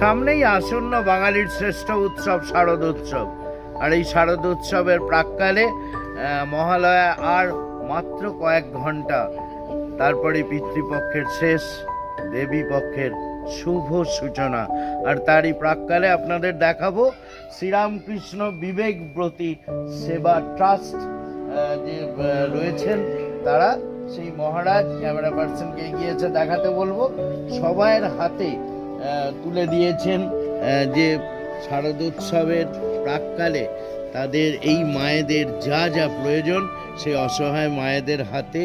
সামনেই আসন্ন বাঙালির শ্রেষ্ঠ উৎসব শারদ উৎসব। আর এই শারদ উৎসবের প্রাককালে মহালয়া আর মাত্র কয়েক ঘণ্টা। তারপরে পিতৃপক্ষের শেষ দেবী পক্ষের শুভ সূচনা। আর তারই প্রাককালে আপনাদের দেখাবো শ্রীরামকৃষ্ণ বিবেকব্রতী সেবা ট্রাস্ট যে রয়েছেন তারা। সেই মহারাজ, ক্যামেরা পার্সনকে এগিয়েছে দেখাতে বলব, সবাইয়ের হাতে তুলে দিয়েছেন যে শারদোৎসবের প্রাককালে তাদের এই মায়েদের যা যা প্রয়োজন, সেই অসহায় মায়েদের হাতে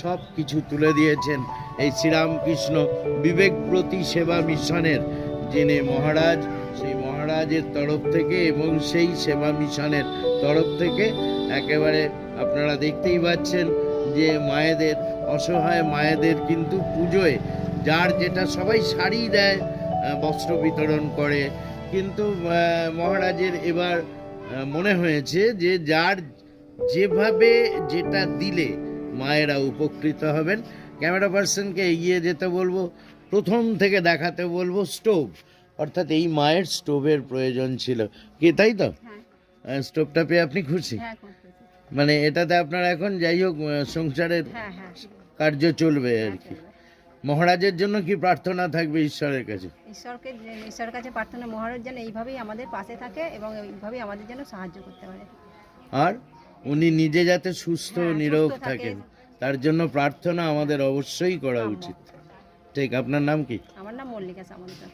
সব কিছু তুলে দিয়েছেন। এই শ্রীরামকৃষ্ণ বিবেকব্রতী সেবা মিশনের যিনি মহারাজ, সেই মহারাজের তরফ থেকে এবং সেই সেবা মিশনের তরফ থেকে একেবারে আপনারা দেখতেই পাচ্ছেন যে মায়েদের, অসহায় মায়েদের কিন্তু পুজোয় যার যেটা সবাই শাড়ি দেয় বস্ত্র বিতরণ করে। কিন্তু মহারাজের এবার মনে হয়েছে যে যার যেভাবে যেটা দিলে মায়েরা উপকৃত হবেন ক্যামেরা পার্সনকে এগিয়ে যেতে বলব প্রথম থেকে দেখাতে বলব স্টোভ। অর্থাৎ এই মায়ের স্টোভের প্রয়োজন ছিল। কি তাই তো? হ্যাঁ। স্টোভটা পেয়ে আপনি খুশি? হ্যাঁ খুশি। মানে এটাতে আপনার এখন যাই হোক সংসারের হ্যাঁ কার্য চলবে আর কি। মহারাজের জন্য কি প্রার্থনা থাকবে ঈশ্বরের কাছে? ঈশ্বরকে যে- ঈশ্বরের কাছে প্রার্থনা মহারাজ যেন এইভাবেই আমাদের পাশে থাকে এবং এইভাবেই আমাদের যেন সাহায্য করতে পারে। আর উনি নিজে যাতে সুস্থ হ্যাঁ, নিরোগ থাকেন তার জন্য প্রার্থনা আমাদের অবশ্যই করা উচিত। ঠিক আপনার নাম কি? আমার নাম মল্লিকা সামন্ত।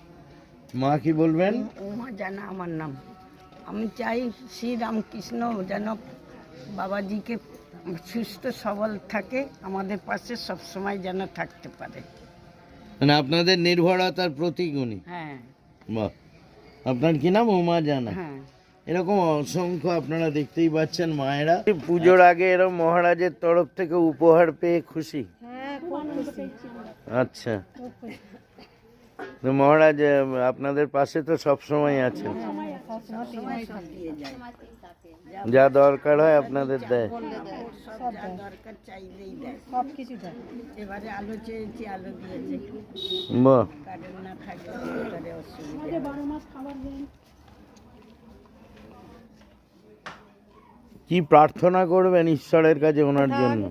মা কি বলবেন? উমা জানা আমার নাম। আমি চাই শ্রী রামকৃষ্ণ যেন বাবাজিকে সুস্থ সবল থাকে আমাদের পাশে সবসময় যেন থাকতে পারে। মানে আপনাদের নির্ভরতার প্রতীক উনি হ্যাঁ। বাহ। আপনার কি নাম? উমা জানা। হ্যাঁ। এরকম অসংখ্য আপনারা দেখতেই পাচ্ছেন মায়েরা। পুজোর আগে এরকম মহারাজের তরফ থেকে উপহার পেয়ে খুশি? হ্যাঁ খুশি। আচ্ছা। তো মহারাজ আপনাদের পাশে তো সব সময় আছেন যা দরকার হয় আপনাদের দেয়। কি প্রার্থনা করবেন ঈশ্বরের কাছে ওনার জন্য?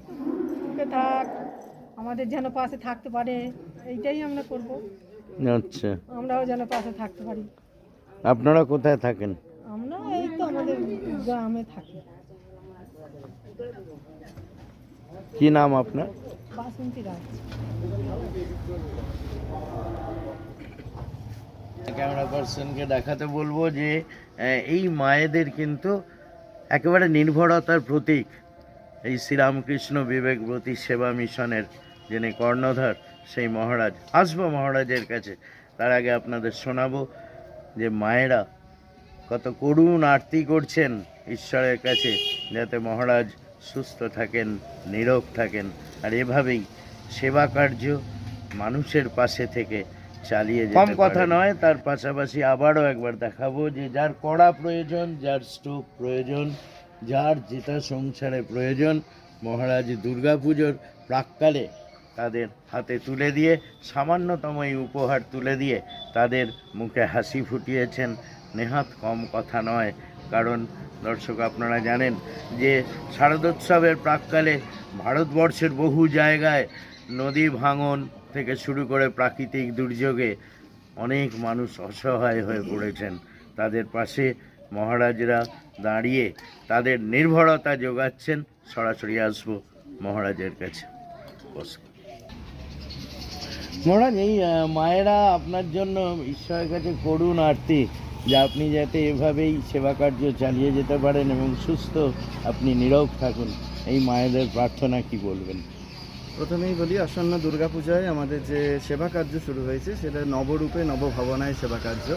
থাক। আমাদের যেন পাশে থাকতে পারে এইটাই আমরা করব। আচ্ছা। আমরাও যেন পাশে থাকতে পারি। আপনারা কোথায় থাকেন? আমরা এই তো আমাদের গ্রামে থাকি। কি নাম আপনার? বাসন্তী রাজ ক্যামেরা পার্সনকে দেখাতে বলব যে এই মায়েদের কিন্তু একেবারে নির্ভরতার প্রতীক। এই শ্রীরামকৃষ্ণ বিবেকব্রতী সেবা মিশনের যিনি কর্ণধার সেই মহারাজ আসব মহারাজের কাছে। তার আগে আপনাদের শোনাবো যে মায়েরা কত করুণ আরতি করছেন ঈশ্বরের কাছে যাতে মহারাজ সুস্থ থাকেন নীরব থাকেন আর এভাবেই সেবা কার্য মানুষের পাশে থেকে চালিয়ে কম কথা নয় তার পাশাপাশি আবারও একবার দেখাবো যে যার কড়া প্রয়োজন যার স্টোভ প্রয়োজন যার যেটা সংসারে প্রয়োজন মহারাজ দুর্গাপুজোর প্রাককালে তাদের হাতে তুলে দিয়ে, সামান্যতম এই উপহার তুলে দিয়ে তাদের মুখে হাসি ফুটিয়েছেন। নেহাত কম কথা নয়, কারণ দর্শক আপনারা জানেন যে শারদোৎসবের প্রাককালে ভারতবর্ষের বহু জায়গায় নদী ভাঙন থেকে শুরু করে প্রাকৃতিক দুর্যোগে অনেক মানুষ অসহায় হয়ে পড়েছেন। তাদের পাশে মহারাজরা দাঁড়িয়ে তাদের নির্ভরতা যোগাচ্ছেন। সরাসরি আসব মহারাজের কাছে। বসুন। মহারাজ, এই মায়েরা আপনার জন্য ঈশ্বরের কাছে করুন আরতি, যে আপনি যাতে এভাবেই সেবা কার্য চালিয়ে যেতে পারেন এবং সুস্থ আপনি নীরব থাকুন। এই মায়েদের প্রার্থনা কি বলবেন? প্রথমেই বলি, আসন্ন দুর্গাপূজায় আমাদের যে সেবা কার্য শুরু হয়েছে, সেটা নবরূপে, নবভাবনায় সেবা কার্য।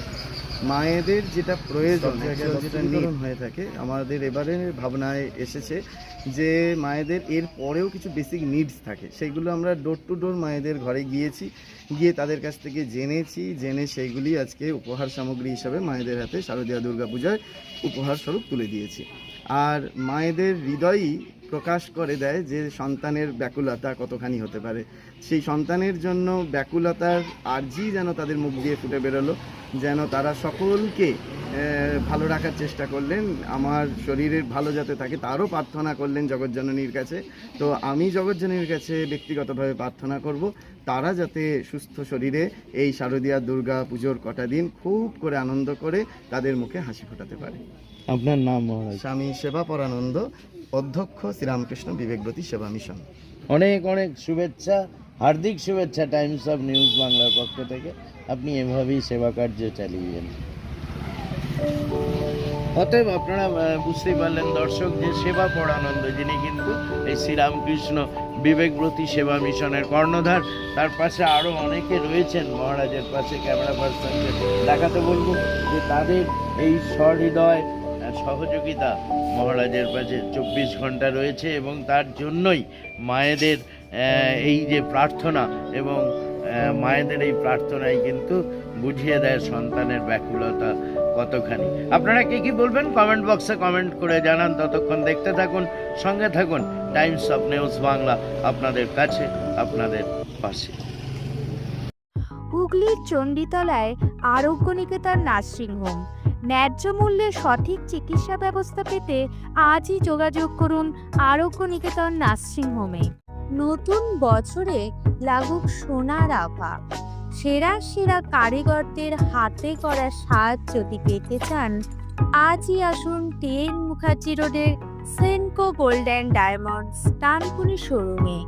মায়েদের যেটা প্রয়োজন যেটা নির্ধারণ হয়ে থাকে আমাদের এবারে ভাবনায় এসেছে যে মায়েদের এর পরেও কিছু বেসিক নিডস থাকে। সেগুলো আমরা ডোর টু ডোর মায়েদের ঘরে গিয়েছি গিয়ে তাদের কাছ থেকে জেনেছি জেনে সেইগুলি আজকে উপহার সামগ্রী হিসাবে মায়েদের হাতে শারদীয়া দুর্গাপূজায় উপহার স্বরূপ তুলে দিয়েছি। আর মায়েদের হৃদয়ই প্রকাশ করে দেয় যে সন্তানের ব্যাকুলতা কতখানি হতে পারে। সেই সন্তানের জন্য ব্যাকুলতার আর্জি যেন তাদের মুখ দিয়ে ফুটে বেরোলো যেন তারা সকলকে ভালো রাখার চেষ্টা করলেন আমার শরীরের ভালো যাতে থাকে তারও প্রার্থনা করলেন জগজ্জননীর কাছে। তো আমি জগজ্জননীর কাছে ব্যক্তিগতভাবে প্রার্থনা করব তারা যাতে সুস্থ শরীরে এই শারদীয়া দুর্গা পুজোর কটা দিন খুব করে আনন্দ করে তাদের মুখে হাসি ফোটাতে পারে। আপনার নাম স্বামী সেবা পরানন্দ অধ্যক্ষ শ্রীরামকৃষ্ণ বিবেকব্রতী সেবা মিশন। অনেক অনেক শুভেচ্ছা, হার্দিক শুভেচ্ছা টাইমস অফ নিউজ বাংলার পক্ষ থেকে। আপনি এভাবেই সেবা কার্য চালিয়ে যান। অতএব আপনারা বুঝতেই পারলেন দর্শক যে সেবা পরানন্দ, যিনি কিন্তু এই শ্রীরামকৃষ্ণ বিবেকব্রতী সেবা মিশনের কর্ণধার, তার পাশে আরও অনেকে রয়েছেন মহারাজের পাশে, ক্যামেরা পার্সনকে দেখাতে বলব যে তাদের এই সহৃদয় সহযোগিতা মহারাজের কাছে চব্বিশ ঘণ্টা রয়েছে এবং তার জন্যই মায়েদের এই যে প্রার্থনা এবং মায়েদের এই প্রার্থনাই কিন্তু বুঝিয়ে দেয় সন্তানের ব্যাকুলতা কতখানি। আপনারা কি কি বলবেন? কমেন্ট বক্সে কমেন্ট করে জানান। ততক্ষণ দেখতে থাকুন, সঙ্গে থাকুন টাইমস অফ নিউজ বাংলা আপনাদের কাছে, আপনাদের পাশে। হুগলির চণ্ডীতলায় আরোগ্য নিকেতন নার্সিংহোম। ন্যায্য মূল্যে সঠিক চিকিৎসা ব্যবস্থা পেতে আজই যোগাযোগ করুন আরোগ্য নিকেতন নার্সিংহোমে নতুন বছরে লাগুক সোনার আভা। সেরা সেরা কারিগরদের হাতে করা সাজ যদি পেতে চান, আজই আসুন টেন মুখার্জি রোডের Senco gold and diamonds Dankuni শোরুমে।